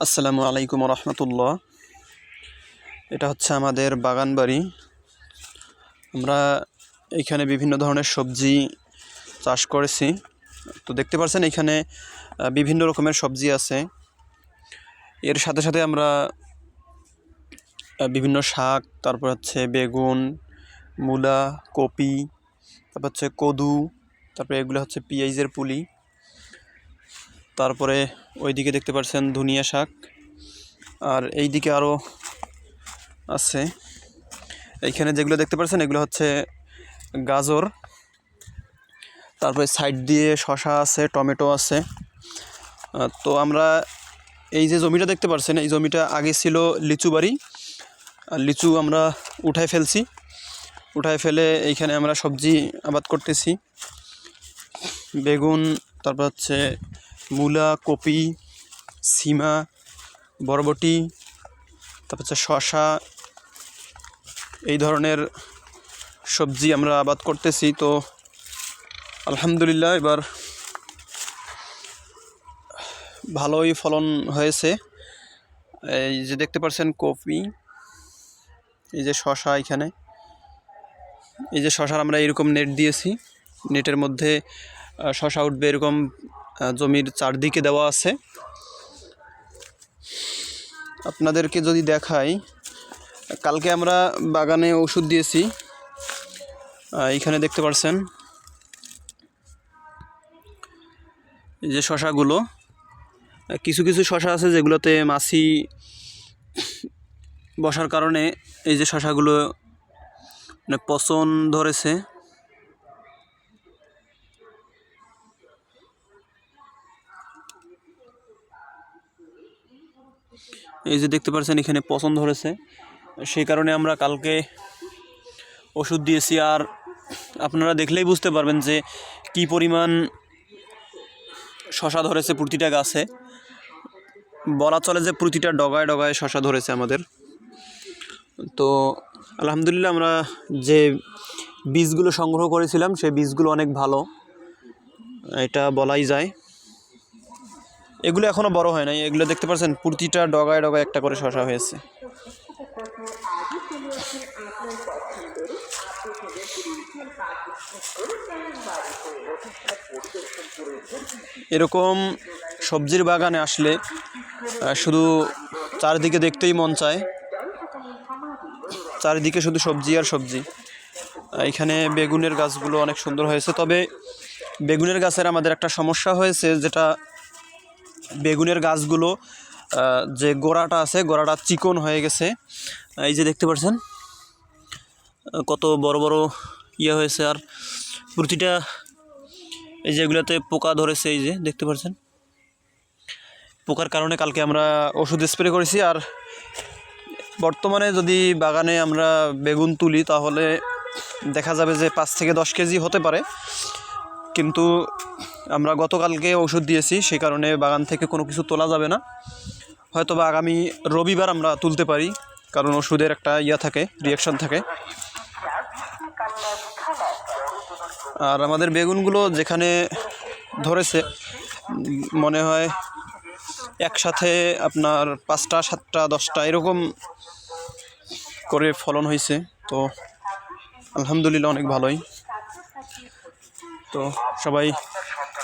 আসসালামু আলাইকুম রহমতুল্লাহ এটা হচ্ছে আমাদের বাগান বাড়ি আমরা এখানে বিভিন্ন ধরনের সবজি চাষ করেছি। তো দেখতে পাচ্ছেন এখানে বিভিন্ন রকমের সবজি আছে। এর সাথে সাথে আমরা বিভিন্ন শাক, তারপর হচ্ছে বেগুন, মূলা, কপি, তারপর হচ্ছে কদু, তারপরে এগুলো হচ্ছে পেঁয়াজের পুলি। তারপরে ওইদিকে দেখতে পাচ্ছেন ধনিয়া শাক। আর এই দিকে আরও আছে। এইখানে যেগুলো দেখতে পাচ্ছেন এগুলো হচ্ছে গাজর। তারপরে সাইড দিয়ে শশা আছে, টমেটো আছে। তো আমরা এই যে জমিটা দেখতে পাচ্ছেন এই জমিটা আগে ছিল লিচু বাড়ি। আর লিচু আমরা উঠায় ফেলছি। উঠায় ফেলে এইখানে আমরা সবজি আবাদ করতেছি। বেগুন, তারপর হচ্ছে মূলা, কপি, সিমা, বরবটি, তারপর হচ্ছে শশা এই ধরনের সবজি আমরা আবাদ করতেছি। তো আলহামদুলিল্লাহ এবার ভালোই ফলন হয়েছে। এই যে দেখতে পাচ্ছেন কপি, এই যে শশা এখানে। এই যে শশার আমরা এরকম নেট দিয়েছি। নেটের মধ্যে শশা উঠবে এরকম জমির চারদিকে দেওয়া আছে। আপনাদেরকে যদি দেখাই কালকে আমরা বাগানে ওষুধ দিয়েছি। আহ, এইখানে দেখতে পাচ্ছেন এই যে শশাগুলো। কিছু কিছু শশা আছে যেগুলোতে মাছি বসার কারণে এই যে শশাগুলো মানে পচন ধরেছে। এই যে দেখতে পাচ্ছেন এখানে পছন্দ ধরেছে। সেই কারণে আমরা কালকে ওষুধ দিয়েছি। আর আপনারা দেখলেই বুঝতে পারবেন যে কি পরিমাণ শশা ধরেছে প্রতিটা গাছে। বলা চলে যে প্রতিটা ডগায় ডগায় শশা ধরেছে আমাদের। তো আলহামদুলিল্লাহ আমরা যে বীজগুলো সংগ্রহ করেছিলাম, সেই বীজগুলো অনেক ভালো। এটা বলাই যায়। এগুলো এখনও বড় হয় নাই। এগুলো দেখতে পাচ্ছেন প্রতিটা ডগায় ডগায় একটা করে শশা হয়েছে। এরকম সবজির বাগানে আসলে শুধু চারিদিকে দেখতেই মন চায়। চারিদিকে শুধু সবজি আর সবজি। এখানে বেগুনের গাছগুলো অনেক সুন্দর হয়েছে। তবে বেগুনের গাছের আমাদের একটা সমস্যা হয়েছে, যেটা বেগুনের গাছগুলো যে গোড়াটা আছে, গোড়াটা চিকন হয়ে গেছে। এই যে দেখতে পাচ্ছেন, কত বড় বড় ইয়ে হয়েছে, আর প্রতিটা এই যেগুলোতে পোকা ধরেছে, এই যে দেখতে পাচ্ছেন। পোকার কারণে কালকে আমরা ওষুধ স্প্রে করেছি, আর বর্তমানে যদি বাগানে আমরা বেগুন তুলি, তাহলে দেখা যাবে যে পাঁচ থেকে দশ কেজি হতে পারে। কিন্তু আমরা গতকালকে ওষুধ দিয়েছি সেই কারণে বাগান থেকে কোনো কিছু তোলা যাবে না। হয়তো বা আগামী রবিবার আমরা তুলতে পারি, কারণ ওষুধের একটা ইয়া থাকে রিয়াকশন থাকে। আর আমাদের বেগুনগুলো যেখানে ধরেছে, মনে হয় একসাথে আপনার পাঁচটা, সাতটা, দশটা, এরকম করে ফলন হয়েছে। তো আলহামদুলিল্লাহ অনেক ভালোই। তো সবাই